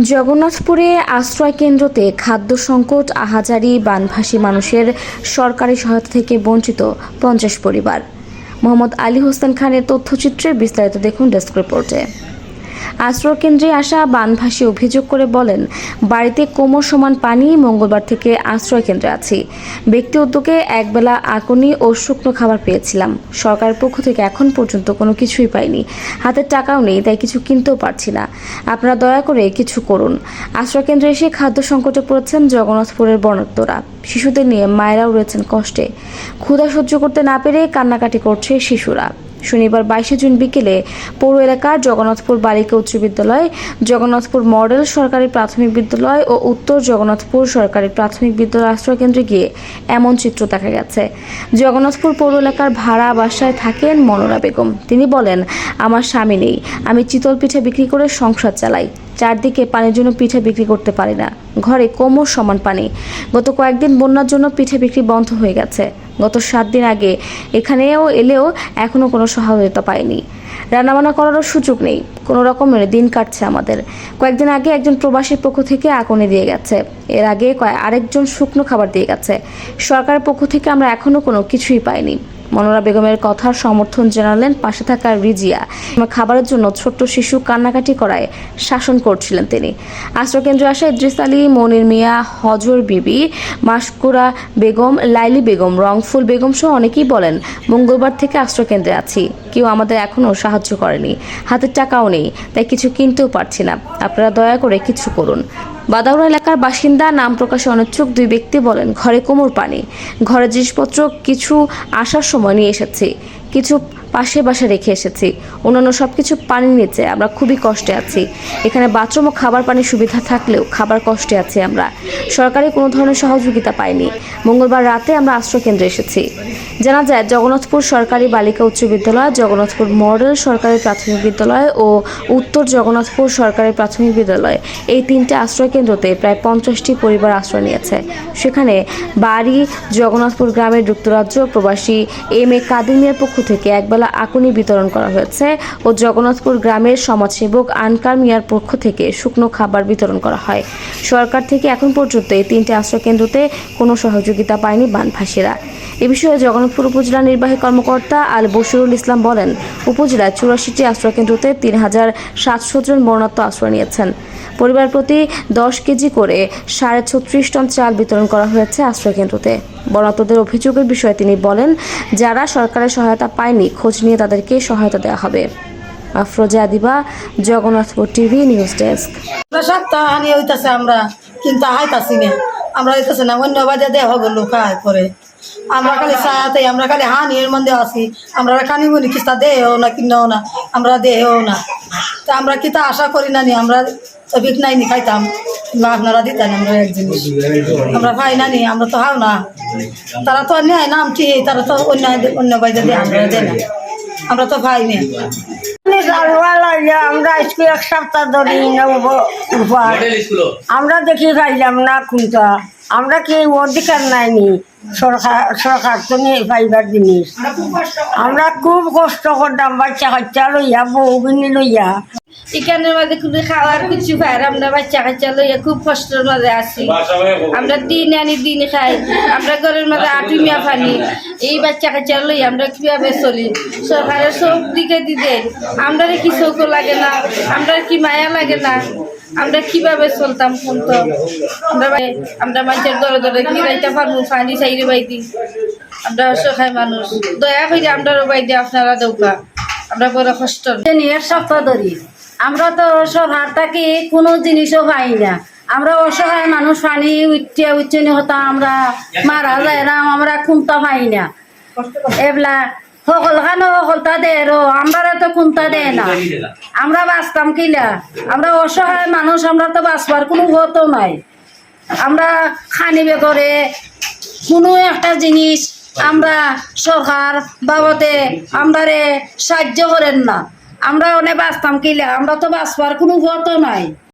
জগন্নাথপুরে আশ্রয় কেন্দ্রতে খাদ্য সংকট, আহাজারি, বানভাসী মানুষের সরকারি সহায়তা থেকে বঞ্চিত পঞ্চাশ পরিবার। মোহাম্মদ আলী হোসেন খানের তথ্যচিত্রে বিস্তারিত দেখুন ডেস্ক রিপোর্টে। আশ্রয় কেন্দ্রে আসা বানভাসী অভিযোগ করে বলেন, বাড়িতে কোমর সমান পানি মঙ্গলবার থেকে আশ্রয় কেন্দ্রে আছি। ব্যক্তি উদ্যোগে একবেলা আকনি ও শুকনো খাবার পেয়েছিলাম। সরকারের পক্ষ থেকে এখন পর্যন্ত কোনো কিছুই পাইনি। হাতে টাকাও নেই, তাই কিছু কিনতেও পারছি না। আপনারা দয়া করে কিছু করুন। আশ্রয় কেন্দ্রে এসে খাদ্য সংকটে পড়েছেন জগন্নাথপুরের বর্ণাত্মরা শিশুদের নিয়ে মায়েরাও রয়েছেন কষ্টে। ক্ষুধা সহ্য করতে না পেরে কান্নাকাটি করছে শিশুরা। শনিবার বাইশে জুন বিকেলে পৌর এলাকার জগন্নাথপুর বালিকা উচ্চ বিদ্যালয়, জগন্নাথপুর মডেল সরকারি প্রাথমিক বিদ্যালয় ও উত্তর জগন্নাথপুর সরকারি প্রাথমিক বিদ্যালয় আশ্রয় কেন্দ্রে গিয়ে এমন চিত্র দেখা গেছে। জগন্নাথপুর পৌর এলাকার ভাড়া বাসায় থাকেন মনোরা বেগম। তিনি বলেন, আমার স্বামী নেই। আমি চিতল পিঠা বিক্রি করে সংসার চালাই। চারদিকে পানির জন্য পিঠা বিক্রি করতে পারি না। ঘরে কোমর সমান পানি। গত কয়েকদিন বন্যার জন্য পিঠে বিক্রি বন্ধ হয়ে গেছে। গত সাত দিন আগে। এখানেও এলেও এখনও কোনো সহায়তা পায়নি। রান্নাবান্না করারও সুযোগ নেই। কোনো রকমের দিন কাটছে আমাদের। কয়েকদিন আগে একজন প্রবাসীর পক্ষ থেকে আগুনে দিয়ে গেছে। এর আগে আরেকজন শুকনো খাবার দিয়ে গেছে। সরকারের পক্ষ থেকে আমরা এখনও কোনো কিছুই পাইনি। মনোরা বেগমের কথার সমর্থন জানালেন পাশে থাকা রিজিয়া। খাবারের জন্য ছোট্ট শিশু কান্নাকাটি করায় শাসন করছিলেন তিনি। আশ্রয়কেন্দ্রে আসা ইদ্রিস আলী, মনির মিয়া, হজর বিবি মাসকুরা বেগম, লাইলি বেগম, রংফুল বেগম সহ অনেকেই বলেন, মঙ্গলবার থেকে আশ্রয়কেন্দ্রে আছি। কেউ আমাদের এখনও সাহায্য করেনি। হাতের টাকাও নেই, তাই কিছু কিনতেও পারছি না। আপনারা দয়া করে কিছু করুন। বাদাউড়া এলাকার বাসিন্দা নাম প্রকাশে অনিচ্ছুক দুই ব্যক্তি বলেন, ঘরে কোমর পানি। ঘরে জিনিসপত্র কিছু আসার সময় নিয়ে এসেছে। কিছু পাশে বাসে রেখে এসেছি। অন্যান্য সব কিছু পানির নিচে, আমরা খুবই কষ্টে আছি। এখানে বাথরুম ও খাবার পানির সুবিধা থাকলেও খাবার কষ্টে আছি আমরা। সরকারি কোনো ধরনের সহযোগিতা পাইনি। মঙ্গলবার রাতে আমরা আশ্রয় কেন্দ্রে এসেছি। জানা যায়, জগন্নাথপুর সরকারি বালিকা উচ্চ বিদ্যালয়, জগন্নাথপুর মডেল সরকারি প্রাথমিক বিদ্যালয় ও উত্তর জগন্নাথপুর সরকারি প্রাথমিক বিদ্যালয় এই তিনটে আশ্রয় কেন্দ্রতে প্রায় পঞ্চাশটি পরিবার আশ্রয় নিয়েছে। সেখানে বাড়ি, জগন্নাথপুর গ্রামের যুক্তরাজ্য প্রবাসী এম এ কাদিমিয়ার পক্ষ থেকে একবেলা আকুনি বিতরণ করা হয়েছে ও জগন্নাথপুর গ্রামের সমাজসেবক আনকার মিয়ার পক্ষ থেকে শুকনো খাবার বিতরণ করা হয়। সরকার থেকে এখন পর্যন্ত এই তিনটি আশ্রয় কেন্দ্রতে কোনো সহযোগিতা পায়নি বানভাসীরা। এ বিষয়ে জগন্নাথপুর উপজেলা নির্বাহী কর্মকর্তা আল বশিরুল ইসলাম বলেন, উপজেলায় চুরাশিটি আশ্রয় কেন্দ্রতে তিন হাজার সাতশো জন বর্ণাত্ম আশ্রয় নিয়েছেন। পরিবার প্রতি দশ কেজি করে সাড়ে ছত্রিশ টন চাল বিতরণ করা হয়েছে আশ্রয় কেন্দ্রতে বর্ণাত্মদের অভিযোগের বিষয়ে তিনি বলেন, যারা সরকারের সহায়তা পায়নি, খোঁজ নিয়ে তাদেরকে সহায়তা দেওয়া হবে। Afroza Adiba Jagannathpur TV news desk. হইতাছে আমরা, কিন্তু হাইতাছি না। আমরা হইতাছে না, অন্য দেহ গেল খায় পরে আমরা খালি সায়াতে আমরা খালি মধ্যে আছি। আমরা খানি বলি কিস্তা দেও না, কিনাও না, আমরা দেও না। তা আমরা কিতা আশা করি না নি? আমরা বিক নাই নি খাইতাম। বা আপনারা দিতেন আমরা এক জিনিস। আমরা পাই না নি আমরা তো হাও না। তারা তো নেয় নাম ঠিক তারা তো অন্য অন্য বাইরে দেয় আমরা দেয় না। আমরা তো পাই না। আমরা আজকে এক সপ্তাহ ধরে আমরা দেখি পাইলাম না কোনটা। আমরা কি অধিকার নাইনি সরকার সরকার তো নিয়ে পাইবার জিনিস। আমরা খুব কষ্ট করতাম বাচ্চা কাচ্চা লইয়া বউগুনি লইয়া। এখানের মাঝে কোনো খাওয়ার কিছু খাই আমরা বাচ্চা কাচ্চা লইয়া খুব কষ্টের মাঝে আছি। আমরা দিন আনি দিন খাই। আমরা ঘরের মাঝে আটুমিয়া ফানি এই বাচ্চা কাচ্চা লই আমরা কীভাবে চলি? সরকারের সব দিকে দিতে আমরা কি চৌক লাগে না? আমরা কি মায়া লাগে না? আমরা কীভাবে চলতাম কোন তো? আমরা ভাই- আমরা মানুষের দরে দরে গিরাইতে পারব ফানি চাইরে বাইদি। আমরা অসহায় মানুষ। দয়া করে আমরা বাইদি আপনারা দৌকা আমরা বড় কষ্ট। নিয়ে সপ্তাহ ধরি। আমরা তো সরকার থেকে কোনো জিনিসও পাই না। আমরা অসহায় মানুষ, পানি উঠতে উচ্চনি হতাম আমরা, মারা যায় না, আমরা খুঁতা পাই না। এবলা সকল খানো সকলটা দে রো আমরা তো খুঁতা দেয় না। আমরা বাঁচতাম কিলা আমরা অসহায় মানুষ, আমরা তো বাঁচবার কোনো গত নাই। আমরা খানিবে করে কোনো একটা জিনিস আমরা সরকার বাবদে আমরারে সাহায্য করেন না। আমরা অনেক বাঁচতাম কিলা আমরা তো বাঁচবার কোনো গত নাই।